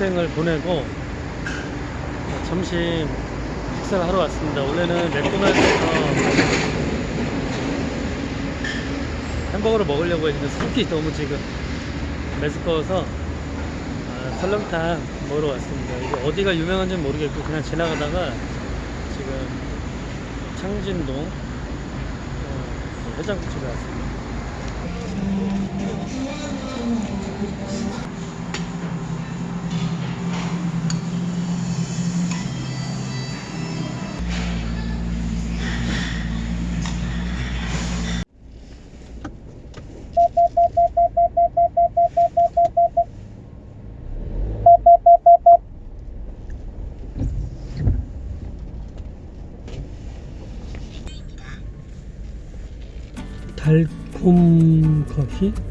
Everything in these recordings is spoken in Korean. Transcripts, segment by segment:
동생을 보내고 점심 식사를 하러 왔습니다. 원래는 맥도날드에서 햄버거를 먹으려고 했는데 속이 너무 지금 메스꺼워서 아, 설렁탕 먹으러 왔습니다. 이게 어디가 유명한지는 모르겠고 그냥 지나가다가 지금 창진동 어, 해장국집에 왔습니다. 달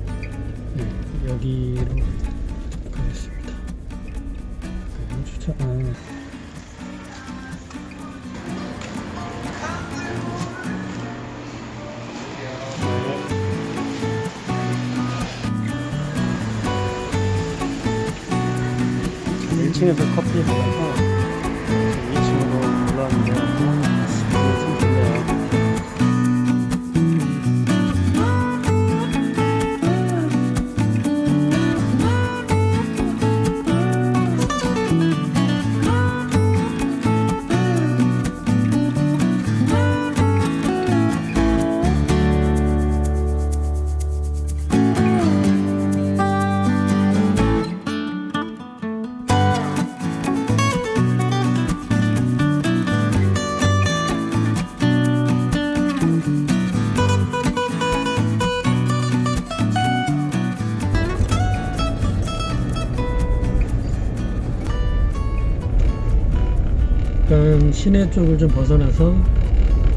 시내 쪽을 좀 벗어나서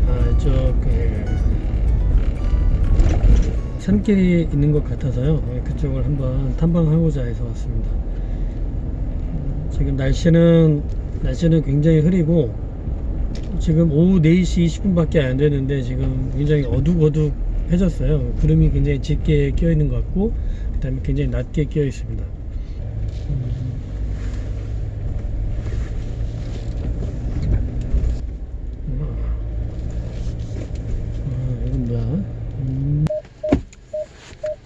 아, 이쪽 그 산길이 있는 것 같아서요. 예, 그쪽을 한번 탐방하고자 해서 왔습니다. 음, 지금 날씨는 날씨는 굉장히 흐리고 지금 오후 4시 20분밖에 안 되는데 지금 굉장히 어둑어둑해졌어요. 구름이 굉장히 짙게 끼어 있는 것 같고 그다음에 굉장히 낮게 끼어 있습니다. 음, 아, 이건 뭐야? 음,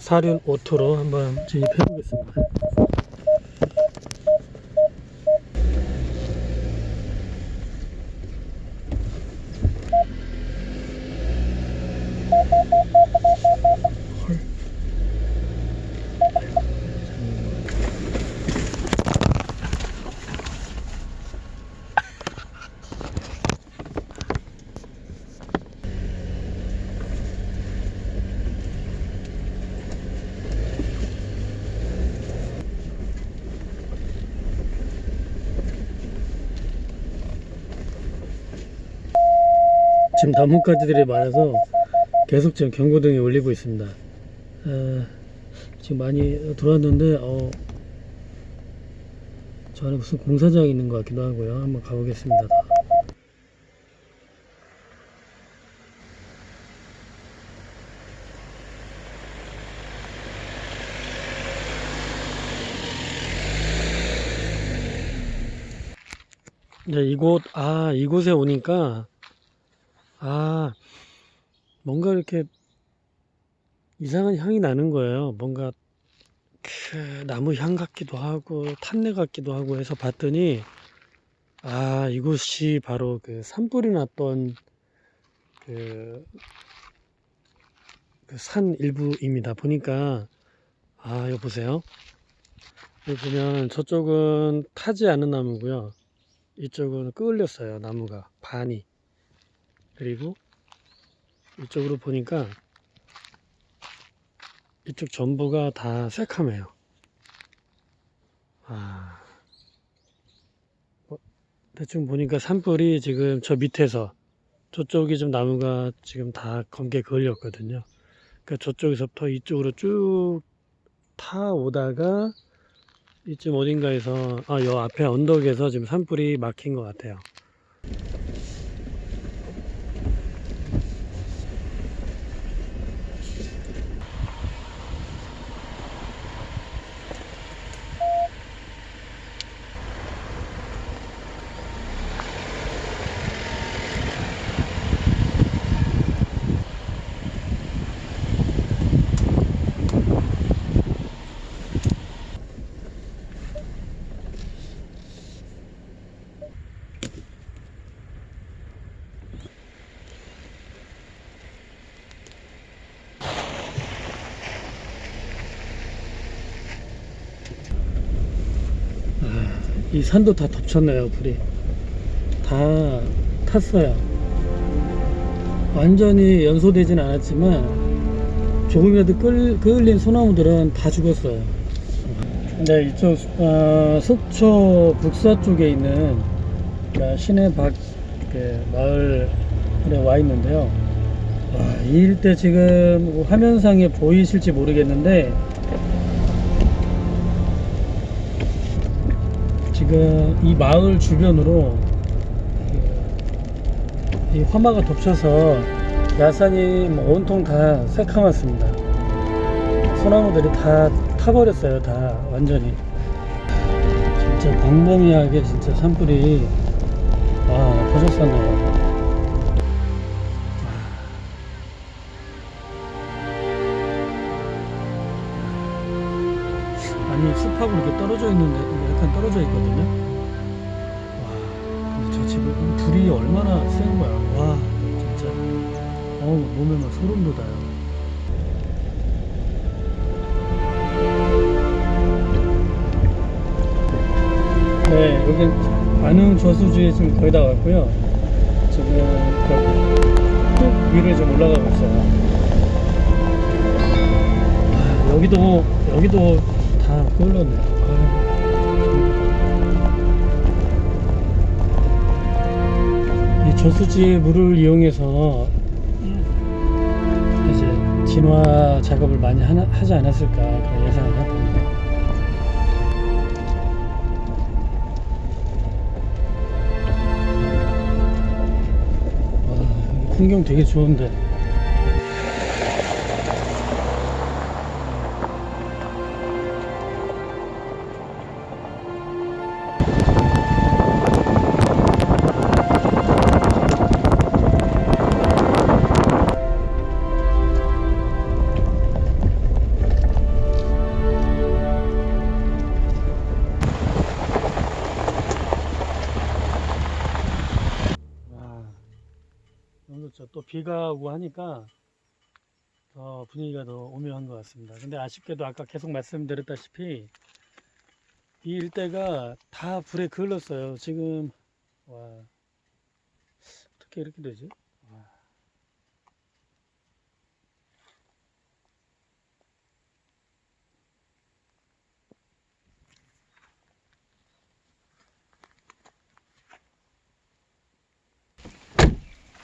사륜 오토로 한번 진입해 보겠습니다. 지금 나뭇가지들이 많아서 계속 지금 경고등이 울리고 있습니다. 아, 지금 많이 들어왔는데 어, 저 안에 무슨 공사장이 있는 것 같기도 하고요. 한번 가보겠습니다. 이제 이곳 아 이곳에 오니까 아, 뭔가 이렇게 이상한 향이 나는 거예요. 뭔가 그 나무 향 같기도 하고 탄내 같기도 하고 해서 봤더니 아, 이곳이 바로 그 산불이 났던 그, 그 산 일부입니다. 보니까 아, 여기 보세요. 여기 보면 저쪽은 타지 않은 나무고요. 이쪽은 끌렸어요. 나무가 반이. 그리고 이쪽으로 보니까 이쪽 전부가 다 새카매요. 아, 뭐, 대충 보니까 산불이 지금 저 밑에서 저쪽이 좀 나무가 지금 다 검게 걸렸거든요. 그러니까 저쪽에서부터 이쪽으로 쭉 타오다가 이쯤 어딘가에서 아, 요 앞에 언덕에서 지금 산불이 막힌 것 같아요. 이 산도 다 덮쳤네요, 불이. 다 탔어요. 완전히 연소되진 않았지만 조금이라도 끌, 끌린 소나무들은 다 죽었어요. 네, 이쪽 어, 속초 북서 쪽에 있는 어, 시내 밖 그, 마을에 와 있는데요. 와, 이 일대 지금 화면상에 보이실지 모르겠는데 지금 이 마을 주변으로 그, 이 화마가 덮쳐서 야산이 뭐 온통 다 새카맣습니다. 소나무들이 다 타버렸어요, 다 완전히. 진짜 광범위하게 진짜 산불이 와 퍼졌었네요. 아니 숲하고 이렇게 떨어져 있는데 떨어져 있거든요. 와, 근데 저 집은 불이 얼마나 센 거야. 와, 진짜. 어우, 몸에 막 소름 돋아요. 네, 여기 안흥 저수지에 지금 거의 다 왔고요. 지금 그 위를 좀 올라가고 있어요. 아, 여기도 여기도 다. 이 저수지 물을 이용해서 이제 진화 작업을 많이 하나, 하지 않았을까 그런 예상을 해봅니다. 와, 풍경 되게 좋은데. 또 비가 오고 하니까 더 분위기가 더 오묘한 것 같습니다. 근데 아쉽게도 아까 계속 말씀드렸다시피 이 일대가 다 불에 그을렀어요. 지금 와 어떻게 이렇게 되지?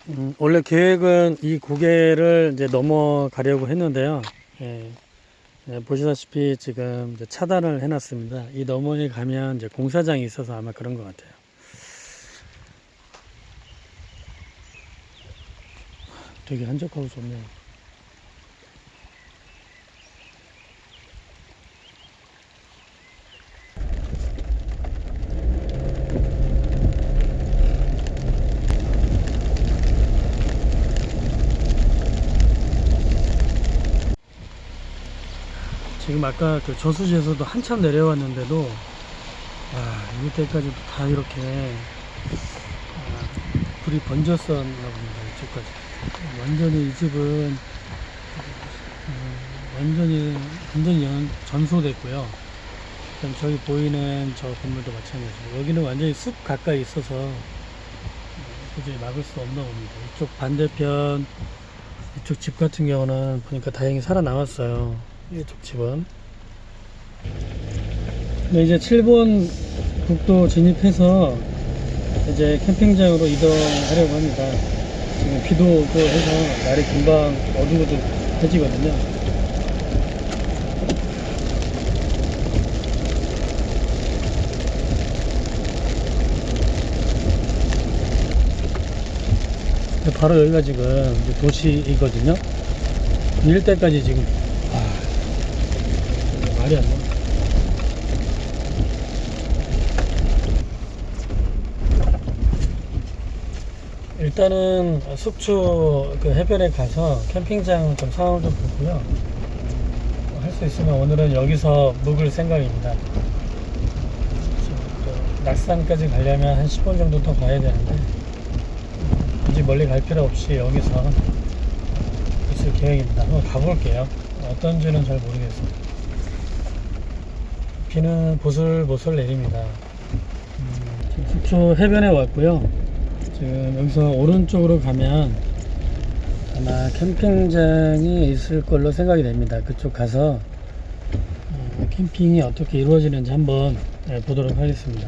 음, 원래 계획은 이 고개를 이제 넘어가려고 했는데요. 예, 예, 보시다시피 지금 차단을 해놨습니다. 이 너머에 가면 이제 공사장이 있어서 아마 그런 것 같아요. 되게 한적하고 좋네요. 지금 아까 그 저수지에서도 한참 내려왔는데도 와, 이 밑에까지도 다 이렇게 아, 불이 번졌었나 봅니다. 이쪽까지. 완전히 이 집은 어, 완전히 완전히 연- 전소됐고요. 그럼 저기 보이는 저 건물도 마찬가지고 여기는 완전히 숲 가까이 있어서 어, 도저히 막을 수 없나 봅니다. 이쪽 반대편 이쪽 집 같은 경우는 보니까 다행히 살아남았어요. 이쪽 집은. 네, 이제 7번 국도 진입해서 이제 캠핑장으로 이동하려고 합니다. 지금 비도 오고 해서 날이 금방 어두워져지거든요. 바로 여기가 지금 도시이거든요. 일대까지 지금 아, 말이 안 나. 일단은 속초 그 해변에 가서 캠핑장 좀 상황을 좀 보고요. 할 수 있으면 오늘은 여기서 묵을 생각입니다. 낙산까지 가려면 한 10분 정도 더 가야 되는데 굳이 멀리 갈 필요 없이 여기서 있을 계획입니다. 한번 가볼게요. 어떤지는 잘 모르겠어요. 비는 보슬보슬 내립니다. 지금 속초 해변에 왔고요. 지금 여기서 오른쪽으로 가면 아마 캠핑장이 있을 걸로 생각이 됩니다. 그쪽 가서 어, 캠핑이 어떻게 이루어지는지 한번 네, 보도록 하겠습니다.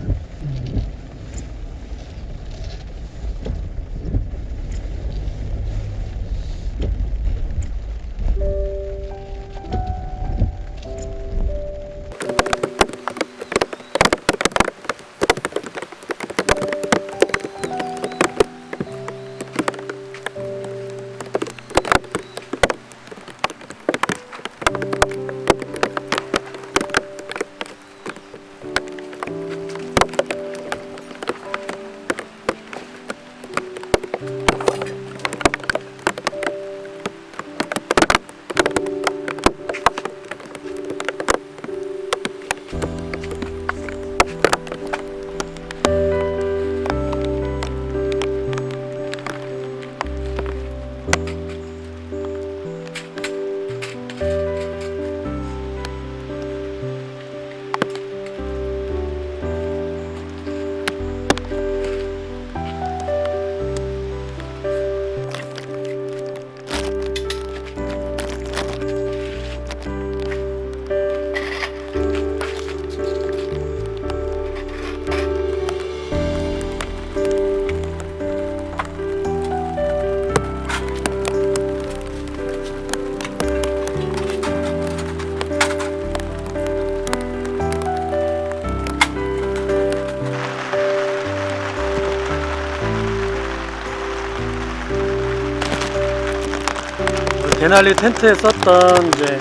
음, 대날리 텐트에 썼던 이제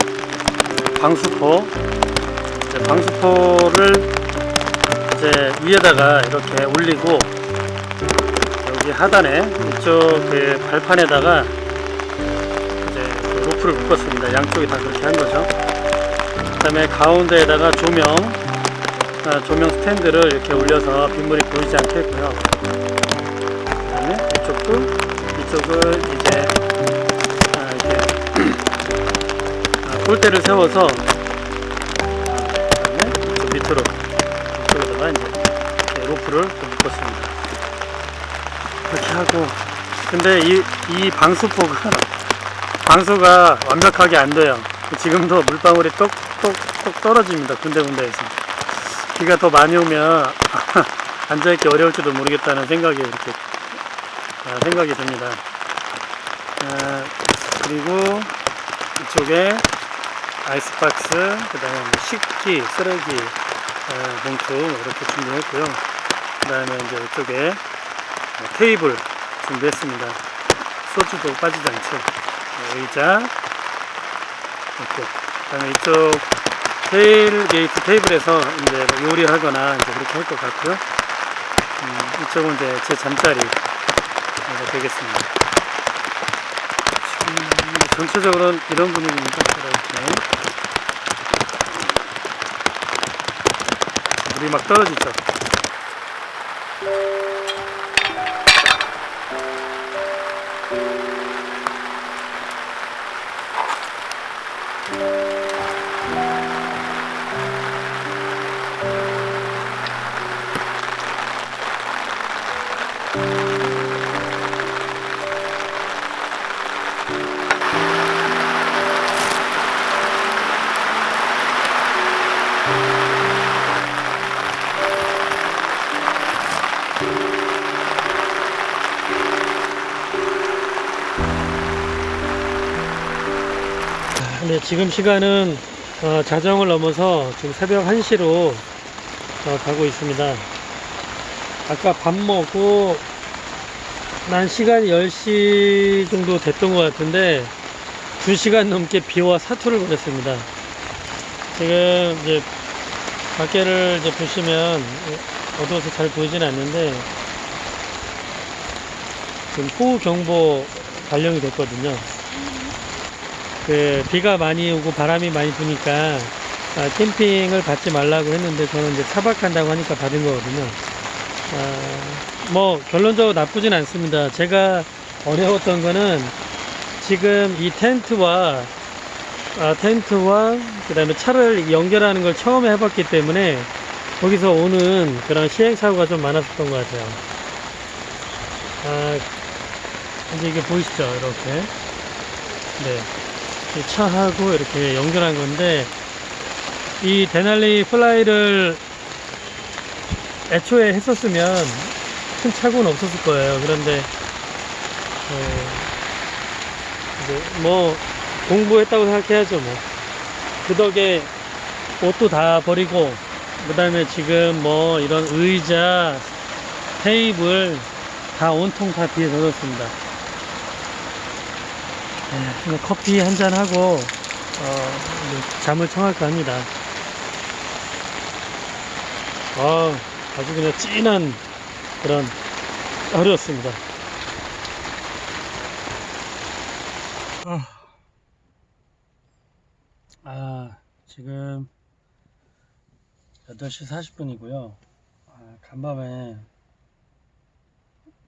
방수포, 이제 방수포를 이제 위에다가 이렇게 올리고 여기 하단에 이쪽 그 발판에다가 이제 그 로프를 묶었습니다. 양쪽이 다 그렇게 한 거죠. 그 다음에 가운데에다가 조명, 아, 조명 스탠드를 이렇게 올려서 빗물이 보이지 않게 했고요. 그 다음에 이쪽도 이쪽을 이제 아, 폴대를 세워서 아, 그다음에 이쪽 밑으로 이쪽에다가 이제 로프를 또 묶었습니다. 이렇게 하고 근데 이, 이 방수포가 방수가 완벽하게 안 돼요. 지금도 물방울이 똑똑똑 떨어집니다. 군데군데에서 비가 더 많이 오면 앉아있기 어려울지도 모르겠다는 생각이 이렇게 아, 생각이 듭니다. 아, 그리고 이쪽에 아이스박스, 그 다음에 식기, 쓰레기 어, 봉투 이렇게 준비했고요. 그 다음에 이제 이쪽에 어, 테이블 준비했습니다. 소주도 빠지지 않죠. 어, 의자 있고, 그 다음에 이쪽 테일 게이트 테이블에서 이제 뭐 요리하거나 이제 그렇게 할 것 같고요. 음, 이쪽은 이제 제 잠자리가 되겠습니다. 음, 전체적으로는 이런 분위기입니다. 물이 막 떨어지죠. 네, 지금 시간은 어, 자정을 넘어서 지금 새벽 1시로 어, 가고 있습니다. 아까 밥 먹고 난 시간이 10시 정도 됐던 것 같은데 2시간 넘게 비와 사투를 보냈습니다. 지금 이제 밖에를 이제 보시면 어두워서 잘 보이진 않는데 지금 호우경보 발령이 됐거든요. 그 비가 많이 오고 바람이 많이 부니까 아, 캠핑을 받지 말라고 했는데 저는 이제 차박한다고 하니까 받은 거거든요. 아, 뭐 결론적으로 나쁘진 않습니다. 제가 어려웠던 거는 지금 이 텐트와 아, 텐트와 그 다음에 차를 연결하는 걸 처음 해봤기 때문에 거기서 오는 그런 시행착오가 좀 많았었던 것 같아요. 아, 이제 이게 보이시죠? 이렇게. 네. 이 차하고 이렇게 연결한 건데, 이 데날리 플라이를 애초에 했었으면 큰 착오는 없었을 거예요. 그런데, 어, 이제 뭐, 공부했다고 생각해야죠, 뭐. 그 덕에 옷도 다 버리고, 그 다음에 지금 뭐, 이런 의자, 테이블, 다 온통 다 뒤에 젖었습니다. 네, 커피 한 잔 하고 어, 잠을 청할까 합니다. 아, 아주 그냥 진한 그런 하루였습니다. 아, 아, 지금 8시 40분이고요. 아, 간밤에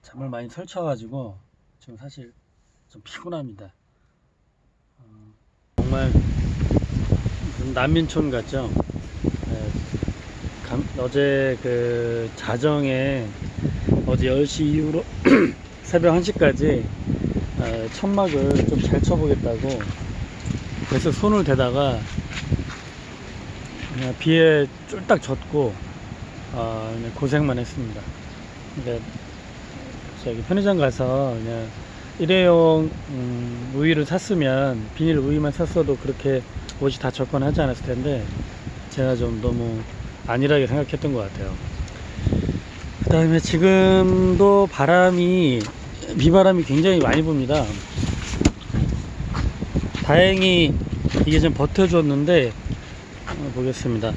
잠을 많이 설쳐가지고 지금 사실 좀 피곤합니다. 어, 정말 좀 난민촌 같죠? 네, 감- 어제 그 자정에 어제 10시 이후로 새벽 1시까지 어, 천막을 좀 잘 쳐보겠다고 그래서 손을 대다가 그냥 비에 쫄딱 젖고 어, 고생만 했습니다. 근데 저기 편의점 가서 그냥 일회용 음, 우유를 샀으면 비닐 우유만 샀어도 그렇게 옷이 다 젖거나 하지 않았을 텐데 제가 좀 너무 안일하게 생각했던 것 같아요. 그 다음에 지금도 바람이 비바람이 굉장히 많이 붑니다. 다행히 이게 좀 버텨줬는데 어, 보겠습니다.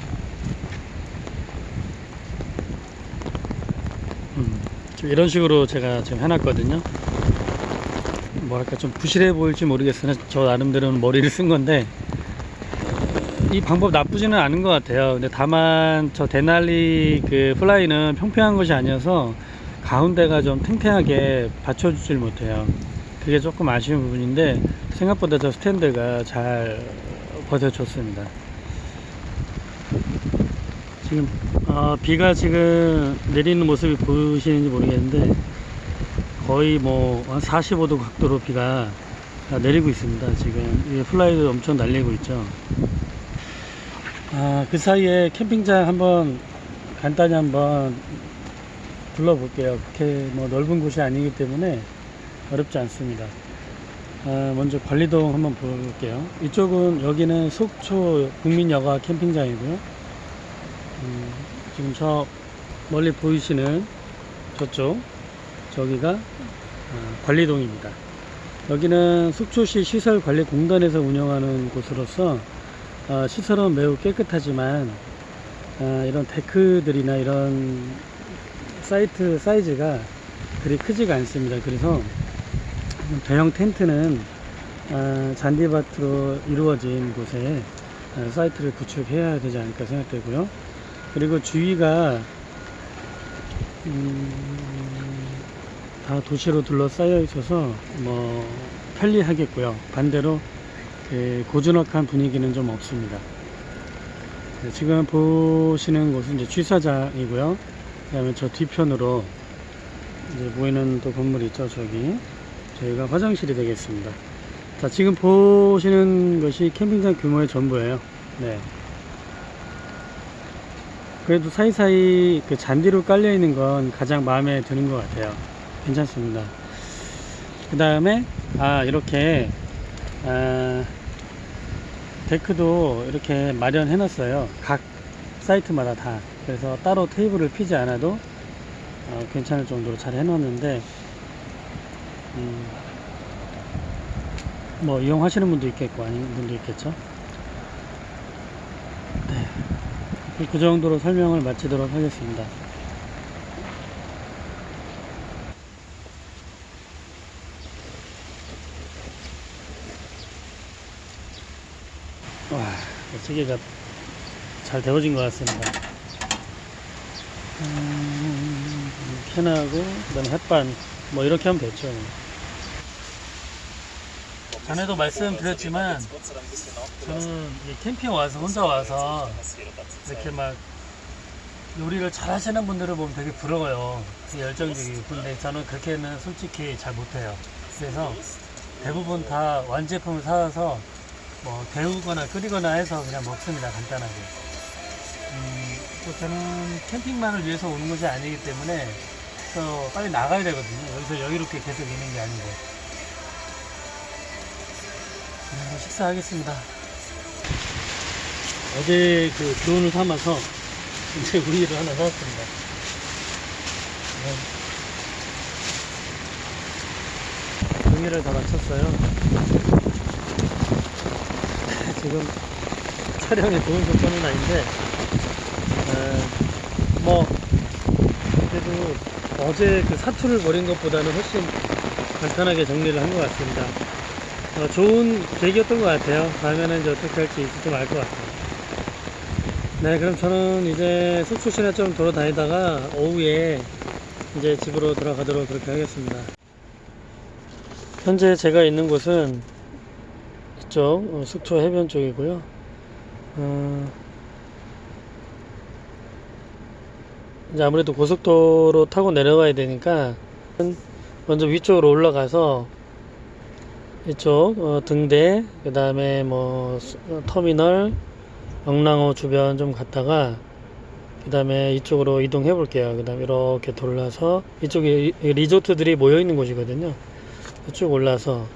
음, 이런 식으로 제가 지금 해놨거든요. 뭐랄까 좀 부실해 보일지 모르겠으나 저 나름대로는 머리를 쓴 건데 이 방법 나쁘지는 않은 것 같아요. 근데 다만 저 데날리 그 플라이는 평평한 것이 아니어서 가운데가 좀 탱탱하게 받쳐주질 못해요. 그게 조금 아쉬운 부분인데 생각보다 저 스탠드가 잘 버텨줬습니다. 지금 어, 비가 지금 내리는 모습이 보이시는지 모르겠는데 거의 뭐 한 45도 각도로 비가 내리고 있습니다. 지금 플라이도 엄청 날리고 있죠. 아, 그 사이에 캠핑장 한번 간단히 한번 둘러볼게요. 그렇게 뭐 넓은 곳이 아니기 때문에 어렵지 않습니다. 아, 먼저 관리동 한번 볼게요. 이쪽은 여기는 속초 국민여가 캠핑장이고요. 음, 지금 저 멀리 보이시는 저쪽 저기가 아, 관리동입니다. 여기는 속초시 시설관리공단에서 운영하는 곳으로서 어, 시설은 매우 깨끗하지만 어, 이런 데크들이나 이런 사이트 사이즈가 그리 크지가 않습니다. 그래서 대형 텐트는 어, 잔디밭으로 이루어진 곳에 어, 사이트를 구축해야 되지 않을까 생각되고요. 그리고 주위가 음, 다 도시로 둘러싸여 있어서 뭐 편리하겠고요. 반대로 그 고즈넉한 분위기는 좀 없습니다. 네, 지금 보시는 곳은 이제 취사장이고요. 그다음에 저 뒤편으로 이제 보이는 또 건물이 있죠. 저기 저희가 화장실이 되겠습니다. 자, 지금 보시는 것이 캠핑장 규모의 전부예요. 네. 그래도 사이사이 그 잔디로 깔려 있는 건 가장 마음에 드는 것 같아요. 괜찮습니다. 그 다음에 아 이렇게 아, 데크도 이렇게 마련해 놨어요. 각 사이트마다 다. 그래서 따로 테이블을 피지 않아도 어, 괜찮을 정도로 잘 해놨는데 음, 뭐 이용하시는 분도 있겠고 아닌 분도 있겠죠. 네. 그 정도로 설명을 마치도록 하겠습니다. 와, 시계가 잘 데워진 것 같습니다. 음, 캔하고, 그 다음에 햇반, 뭐 이렇게 하면 됐죠. 전에도 말씀드렸지만, 저는 이 캠핑 와서, 혼자 와서, 이렇게 막, 요리를 잘 하시는 분들을 보면 되게 부러워요. 열정적이고. 근데 저는 그렇게는 솔직히 잘 못해요. 그래서 대부분 다 완제품을 사와서 뭐 데우거나 끓이거나 해서 그냥 먹습니다. 간단하게. 음, 또 저는 캠핑만을 위해서 오는 것이 아니기 때문에 또 빨리 나가야 되거든요. 여기서 여유롭게 계속 있는 게 아니고. 네, 식사하겠습니다. 어제 그 교훈을 삼아서 이제 우유를 하나 사왔습니다. 네. 종이를 다 마쳤어요. 지금 촬영에 좋은 조건은 아닌데, 에, 뭐, 그래도 어제 그 사투를 벌인 것보다는 훨씬 간단하게 정리를 한 것 같습니다. 어, 좋은 계기였던 것 같아요. 다음에는 이제 어떻게 할지 좀 알 것 같아요. 네, 그럼 저는 이제 속초 시내 좀 돌아다니다가 오후에 이제 집으로 돌아가도록 그렇게 하겠습니다. 현재 제가 있는 곳은 이 쪽 어, 속초 해변 쪽이고요. 어, 이제 아무래도 고속도로 타고 내려가야 되니까 먼저 위쪽으로 올라가서 이쪽 어, 등대 그 다음에 뭐 수- 어, 터미널 영랑호 주변 좀 갔다가 그 다음에 이쪽으로 이동해 볼게요 그 다음에 이렇게 돌라서 이쪽에 리- 리조트들이 모여 있는 곳이거든요 쭉 올라서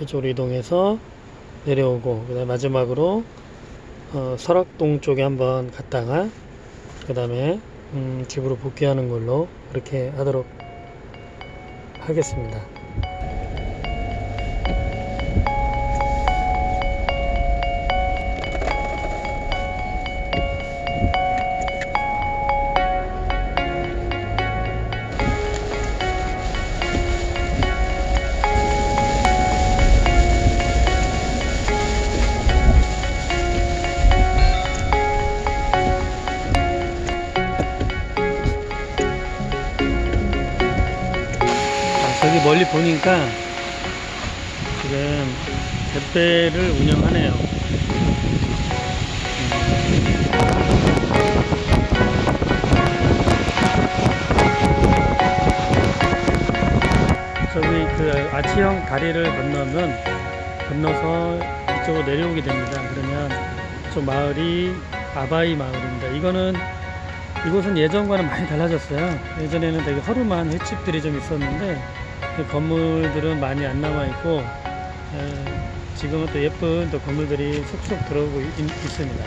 이쪽으로 이동해서 내려오고 그 다음에 마지막으로 어, 설악동 쪽에 한번 갔다가 그 다음에 음, 집으로 복귀하는 걸로 그렇게 하도록 하겠습니다. 갯배를 운영하네요. 저기 그 아치형 다리를 건너면 건너서 이쪽으로 내려오게 됩니다. 그러면 저 마을이 아바이 마을입니다. 이거는 이곳은 예전과는 많이 달라졌어요. 예전에는 되게 허름한 횟집들이 좀 있었는데 이 건물들은 많이 안 남아 있고 지금은 또 예쁜 또 건물들이 속속 들어오고 있, 있습니다.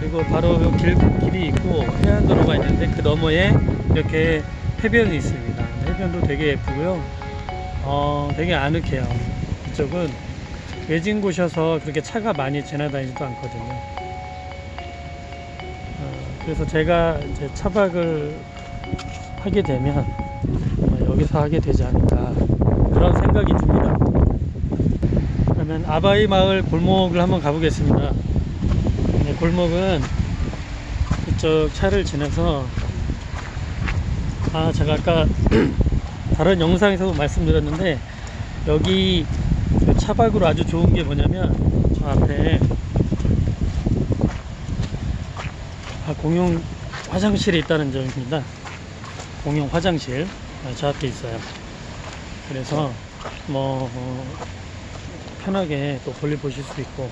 그리고 바로 그 길, 길이 있고 해안도로가 있는데 그 너머에 이렇게 해변이 있습니다. 해변도 되게 예쁘고요. 어, 되게 아늑해요. 이쪽은 외진 곳이어서 그렇게 차가 많이 지나다니지도 않거든요. 어, 그래서 제가 이제 차박을 하게 되면 어, 여기서 하게 되지 않을까 그런 생각이 듭니다. 아바이 마을 골목을 한번 가보겠습니다. 네, 골목은 이쪽 차를 지나서 아 제가 아까 다른 영상에서도 말씀드렸는데 여기 그 차박으로 아주 좋은 게 뭐냐면 저 앞에 아, 공용 화장실이 있다는 점입니다. 공용 화장실 아, 저 앞에 있어요. 그래서 뭐 어, 편하게 또 볼일 보실 수 있고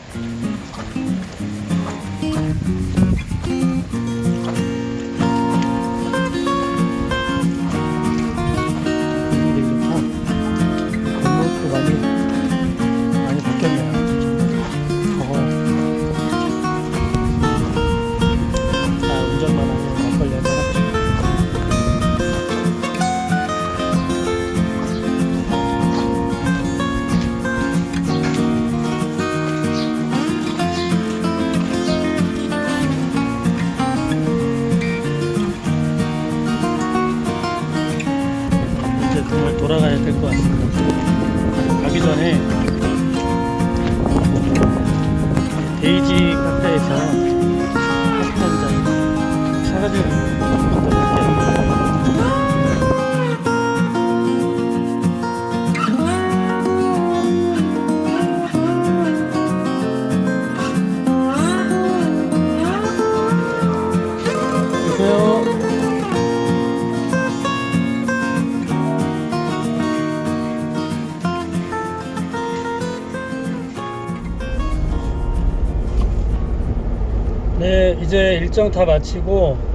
네, 이제 일정 다 마치고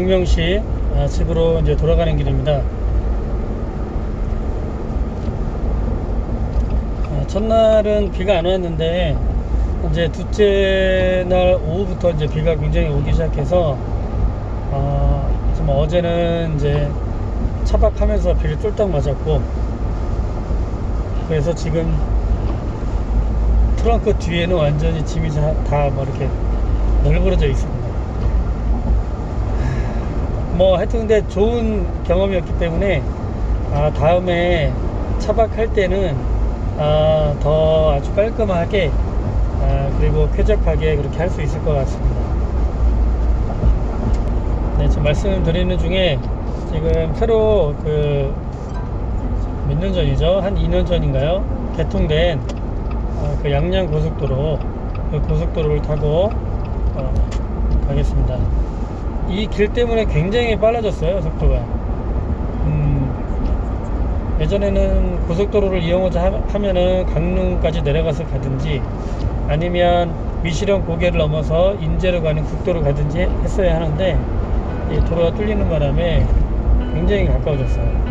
광명시 아, 집으로 이제 돌아가는 길입니다. 아, 첫날은 비가 안 왔는데 이제 둘째 날 오후부터 이제 비가 굉장히 오기 시작해서 어, 좀 어제는 이제 차박하면서 비를 쫄딱 맞았고 그래서 지금 트렁크 뒤에는 완전히 짐이 다뭐 이렇게 널브러져 있습니다. 뭐 하여튼 근데 좋은 경험이었기 때문에 아, 다음에 차박할 때는 아, 더 아주 깔끔하게 아, 그리고 쾌적하게 그렇게 할 수 있을 것 같습니다. 네, 지금 말씀드리는 중에 지금 새로 그 몇 년 전이죠? 한 2년 전인가요? 개통된 어, 그 양양 고속도로 그 고속도로를 타고 어, 가겠습니다. 이 길 때문에 굉장히 빨라졌어요 속도가. 음, 예전에는 고속도로를 이용하자 하- 하면은 강릉까지 내려가서 가든지 아니면 미시령 고개를 넘어서 인제로 가는 국도로 가든지 했어야 하는데 이 도로가 뚫리는 바람에 굉장히 가까워졌어요.